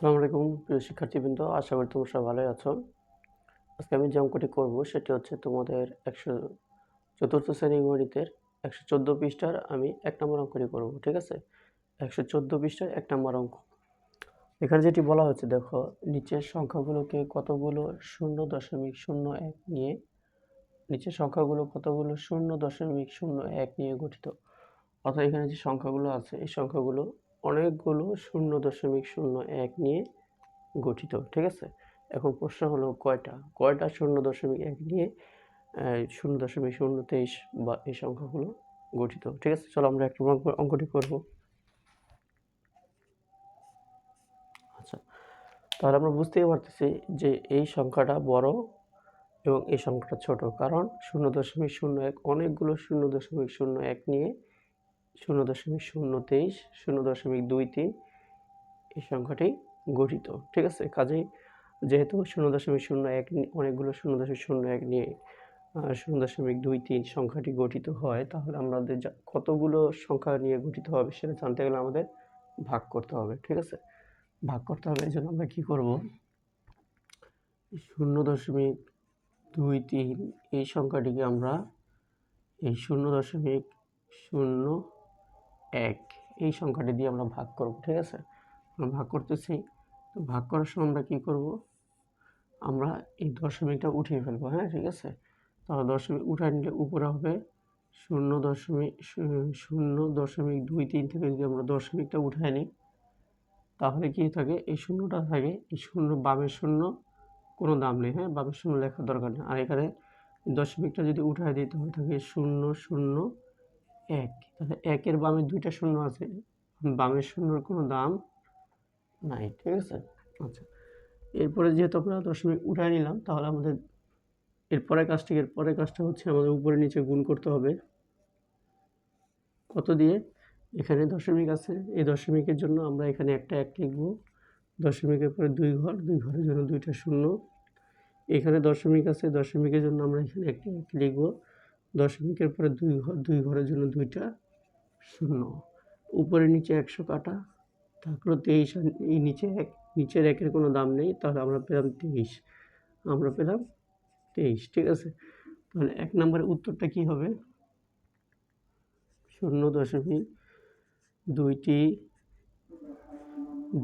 আসসালামু আলাইকুম, প্রিয় শিক্ষার্থীবৃন্দ, আশা করি তোমরা সবাই ভালোই আছো। আজকে আমি যে অঙ্কটি করব সেটি হচ্ছে তোমাদের একশো চতুর্থ শ্রেণি গণিতের একশো চোদ্দ পৃষ্ঠার আমি এক নম্বর অঙ্কটি করব, ঠিক আছে? একশো চোদ্দ পৃষ্ঠার এক নম্বর অঙ্ক। এখানে যেটি বলা হচ্ছে দেখো, নিচের সংখ্যাগুলোকে কতগুলো শূন্য দশমিক শূন্য এক নিয়ে, নিচের সংখ্যাগুলো কতগুলো শূন্য দশমিক শূন্য এক নিয়ে গঠিত। অর্থাৎ এখানে যে সংখ্যাগুলো আছে, এই সংখ্যাগুলো অনেকগুলো শূন্য দশমিক শূন্য এক নিয়ে গঠিত, ঠিক আছে? এখন প্রশ্ন হলো কয়টা? কয়টা শূন্য দশমিক এক নিয়ে শূন্য দশমিক শূন্য তেইশ বা এই সংখ্যাগুলো গঠিত, ঠিক আছে? চলো আমরা একটা অঙ্কটি করব। আচ্ছা তাহলে আমরা বুঝতেই পারতেছি যে এই সংখ্যাটা বড় এবং এই সংখ্যাটা ছোট, কারণ শূন্য দশমিক শূন্য এক, অনেকগুলো শূন্য দশমিক শূন্য এক নিয়ে শূন্য দশমিক শূন্য তেইশ, শূন্য দশমিক দুই তিন এই সংখ্যাটি গঠিত, ঠিক আছে? কাজেই যেহেতু শূন্য দশমিক শূন্য এক অনেকগুলো শূন্য দশমিক শূন্য এক নিয়ে শূন্য দশমিক দুই তিন সংখ্যাটি গঠিত হয়, তাহলে আমাদের কতগুলো সংখ্যা নিয়ে গঠিত হবে সেটা জানতে গেলে আমাদের ভাগ করতে হবে, ঠিক আছে? ভাগ করতে হবে, এই জন্য আমরা কী করব? শূন্য দশমিক দুই তিন এই সংখ্যাটিকে আমরা এই শূন্য দশমিক শূন্য এক। এই সংখ্যাটি দিয়ে আমরা ভাগ করব, ঠিক আছে? আমরা ভাগ করতেছি। তো ভাগ করার সময় আমরা কী করব? আমরা এই দশমিকটা উঠিয়ে ফেলব হ্যাঁ ঠিক আছে? তাহলে দশমিক উঠায় নিলে উপরে হবে শূন্য দশমিক শূন্য দশমিক দুই তিন থেকে যদি আমরা দশমিকটা উঠায় নিই, তাহলে কি থাকে? এই শূন্যটা থাকে, এই শূন্য বামের শূন্য কোনো দাম নেই হ্যাঁ? বামের শূন্য লেখার দরকার নেই। আর এখানে দশমিকটা যদি উঠায় দিই, তাহলে থাকে শূন্য শূন্য এক। তাহলে একের বামে দুইটা শূন্য আছে। বামের শূন্যর কোনো দাম নাই, ঠিক আছে? আচ্ছা। এরপরে যেহেতু আমরা দশমিক উঠায় নিলাম, তাহলে আমাদের এরপরের কাজটি এরপরের কাজটা হচ্ছে আমাদের উপরে নিচে গুণ করতে হবে। কত দিয়ে? এখানে দশমিক আছে। এই দশমিকের জন্য আমরা এখানে একটা এক লিখব। দশমিকের পরে দুই ঘর, দুই ঘরের জন্য দুইটা শূন্য। এখানে দশমিক আছে, দশমিকের জন্য আমরা এখানে একটা এক লিখব। দশমিকের পরে দুই ঘর দুই ঘরের জন্য দুইটা শূন্য। উপরে নিচে একশো কাটা থাকল তেইশ এই নিচে এক, নিচের একের কোনো দাম নেই, তাহলে আমরা পেলাম তেইশ। আমরা পেলাম তেইশ, ঠিক আছে? তাহলে এক নম্বরের উত্তরটা কি হবে? শূন্য দশমিক দুইটি,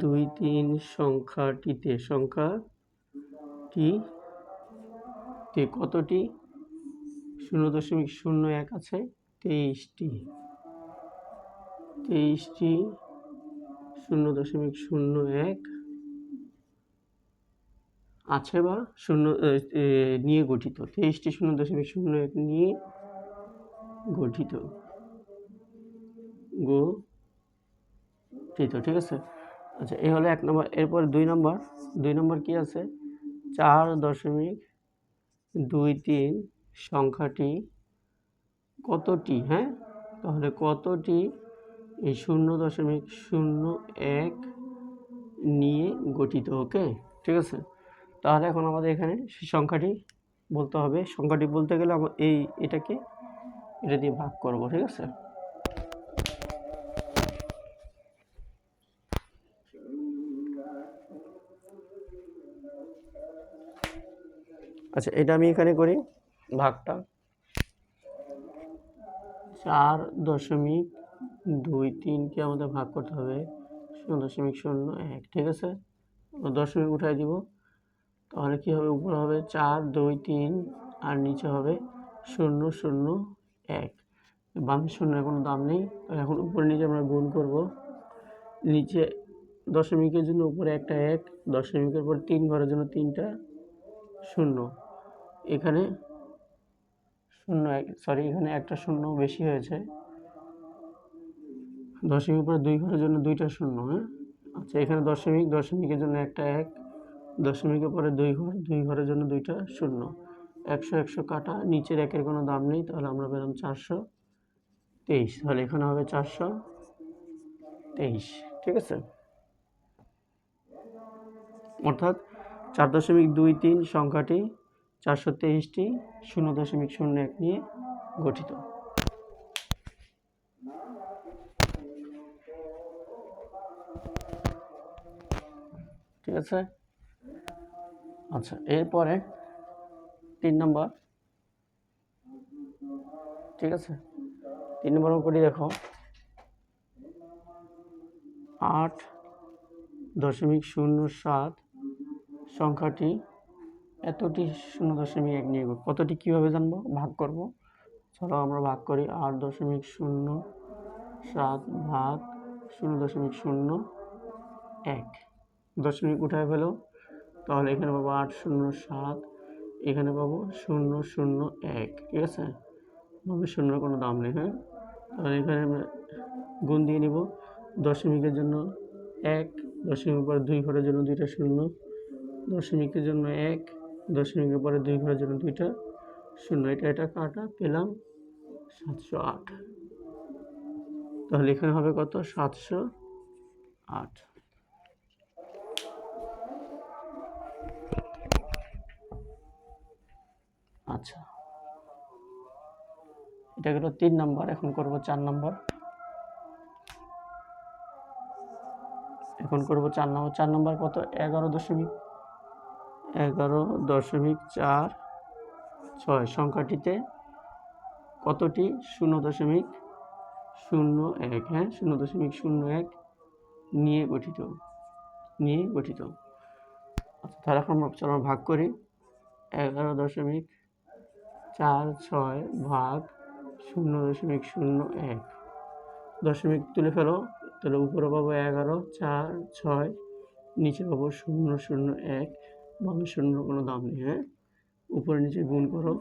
দুই তিন সংখ্যাটিতে সংখ্যাটি কতটি? শূন্য দশমিক শূন্য এক আছে। তেইশটি। তেইশটি শূন্য দশমিক শূন্য এক আছে বা শূন্য এ, এ, নিয়ে গঠিত। তেইশটি শূন্য দশমিক শূন্য এক নিয়ে গঠিত। গঠিত ঠিক আছে? আচ্ছা এই হলো এক নম্বর। এরপর দুই নম্বর। দুই নম্বর কি আছে? চার দশমিক দুই তিন সংখ্যাটি কতটি? হ্যাঁ? তাহলে কতটি? এই শূন্য দশমিক শূন্য এক নিয়ে গঠিত, ওকে? ঠিক আছে? তাহলে এখন আমাদের এখানে সেই সংখ্যাটি বলতে হবে। সংখ্যাটি বলতে গেলে আমার এই এটাকে এটা দিয়ে ভাগ করব, ঠিক আছে? আচ্ছা এটা আমি এখানে করি। ভাগটা? চার দশমিক দুই তিনকে আমাদের ভাগ করতে হবে শূন্য দশমিক শূন্য এক, ঠিক আছে? দশমিক উঠাই দিব। তাহলে কী হবে? উপরে হবে চার, দুই, তিন, আর নিচে হবে শূন্য শূন্য, এক। বামের শূন্যের কোনো দাম নেই। এখন উপরে নিচে আমরা গুণ করব। নিচে দশমিকের জন্য উপরে একটা এক, দশমিকের পর তিন ঘরের জন্য তিনটা শূন্য। এখানে শূন্য সরি এখানে একটা শূন্য বেশি হয়েছে। দশমিক পরে দুই ঘরের জন্য দুইটা শূন্য হ্যাঁ? আচ্ছা এখানে দশমিক, দশমিকের জন্য একটা এক দশমিকের পরে দুই ঘর, দুই ঘরের জন্য দুইটা শূন্য। একশো একশো কাটা, নিচের একের কোনো দাম নেই, তাহলে আমরা পেলাম চারশো তেইশ, তাহলে এখানে হবে চারশো তেইশ, ঠিক আছে? অর্থাৎ চার দশমিক দুই তিন সংখ্যাটি চারশো তেইশটি শূন্য দশমিক শূন্য এক নিয়ে গঠিত। ঠিক আছে? আচ্ছা এরপরে তিন নম্বর। ঠিক আছে? তিন নম্বর অঙ্কটি দেখো। আট দশমিক শূন্য সাত সংখ্যাটি এতটি শূন্য দশমিক এক নিয়ে কতটি কীভাবে জানব? ভাগ করব। চলো আমরা ভাগ করি। আট দশমিক শূন্য সাত ভাগ শূন্য দশমিক শূন্য এক। দশমিক উঠায় ফেলো। তাহলে এখানে পাবো আট শূন্য সাত, এখানে পাবো শূন্য শূন্য এক। ঠিক আছে? ভাবে শূন্যর কোনো দাম নেই হ্যাঁ? তাহলে এখানে আমরা গুণ দিয়ে নিব। দশমিকের জন্য এক, দশমিক পর দুই ঘরের জন্য দুইটা শূন্য, দশমিকের জন্য এক দশমিকের পরে দুই ঘরের জন্য দুইটা শূন্য। এটা এটা কাটা, পেলাম সাতশো আট। তাহলে এখানে হবে কত? সাতশো আট। আচ্ছা। এটা গেল তিন নম্বর, এখন করব চার নম্বর। এখন করব চার নম্বর। চার নম্বর কত? এগারো দশমিক এগারো দশমিক চার ছয়। সংখ্যাটিতে কতটি? শূন্য দশমিক শূন্য এক। হ্যাঁ শূন্য দশমিক শূন্য এক নিয়ে গঠিত নিয়ে গঠিত। আচ্ছা তাহলে এখন আমরা ভাগ করি। এগারো দশমিক চার ছয় ভাগ শূন্য দশমিক শূন্য এক। দশমিক তুলে ফেলো। তাহলে উপরে পাবো এগারো, চার, ছয়, নিচে পাবো শূন্য শূন্য এক। বামে শূন্য কোনো দাম নেই হ্যাঁ? উপরে নিচে গুণ করো।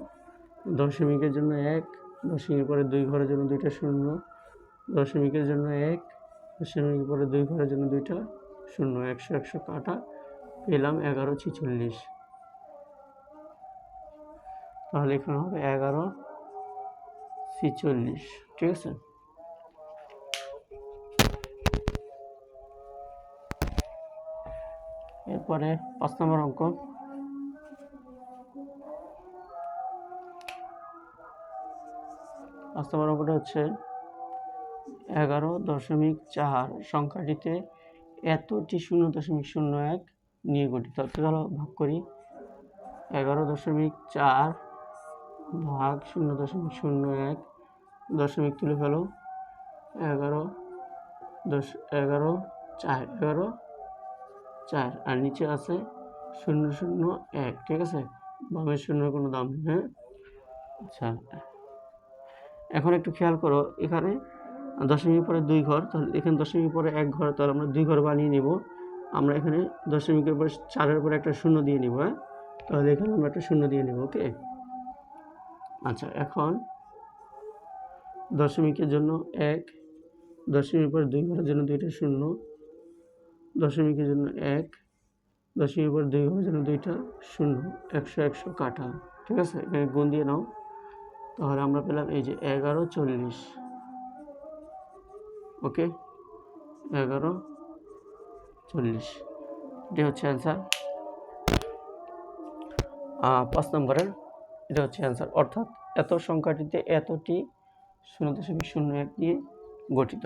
দশমিকের জন্য এক, দশমিকের পরে দুই ঘরের জন্য দুইটা শূন্য। দশমিকের জন্য এক, দশমিকের পরে দুই ঘরের জন্য দুইটা শূন্য। একশো একশো কাটা, পেলাম এগারো ছিচল্লিশ। তাহলে এখানে হবে এগারো ছিচল্লিশ, ঠিক আছে? এরপরে পাঁচ নম্বর অঙ্ক। পাঁচ নম্বর অঙ্কটা হচ্ছে এগারো দশমিক চার সংখ্যাটিতে এতটি শূন্য দশমিক শূন্য এক নিয়ে গঠিত। চলো ভাগ করি। এগারো দশমিক চার ভাগ শূন্য দশমিক শূন্য এক দশমিক তুলে ফেলো। এগারো দশ, এগারো চার, এগারো চার, আর নিচে আছে শূন্য শূন্য এক, ঠিক আছে? বামের শূন্যর কোনো দাম নেই হ্যাঁ? আচ্ছা। এখন একটু খেয়াল করো, এখানে দশমিক পরে দুই ঘর, তাহলে এখানে দশমিক পরে এক ঘর, তাহলে আমরা দুই ঘর বানিয়ে নিব। আমরা এখানে দশমিকের পরে চারের পরে একটা শূন্য দিয়ে নিব হ্যাঁ? তাহলে এখানে আমরা একটা শূন্য দিয়ে নেব, ওকে? আচ্ছা এখন দশমিকের জন্য এক, দশমিকের পরে দুই ঘরের জন্য দুইটা শূন্য দশমিকের জন্য এক, দশমিকের পর দুই ঘরের জন্য দুইটা শূন্য, একশো একশো কাটা, ঠিক আছে? এখানে গুণ দিয়ে নাও। তাহলে আমরা পেলাম এই যে এগারো চল্লিশ। ওকে? এগারো চল্লিশ। এটা হচ্ছে অ্যান্সার। পাঁচ নম্বরের, এটা হচ্ছে অ্যান্সার। অর্থাৎ এত সংখ্যাটিতে এতটি শূন্য দশমিক শূন্য এক দিয়ে গঠিত।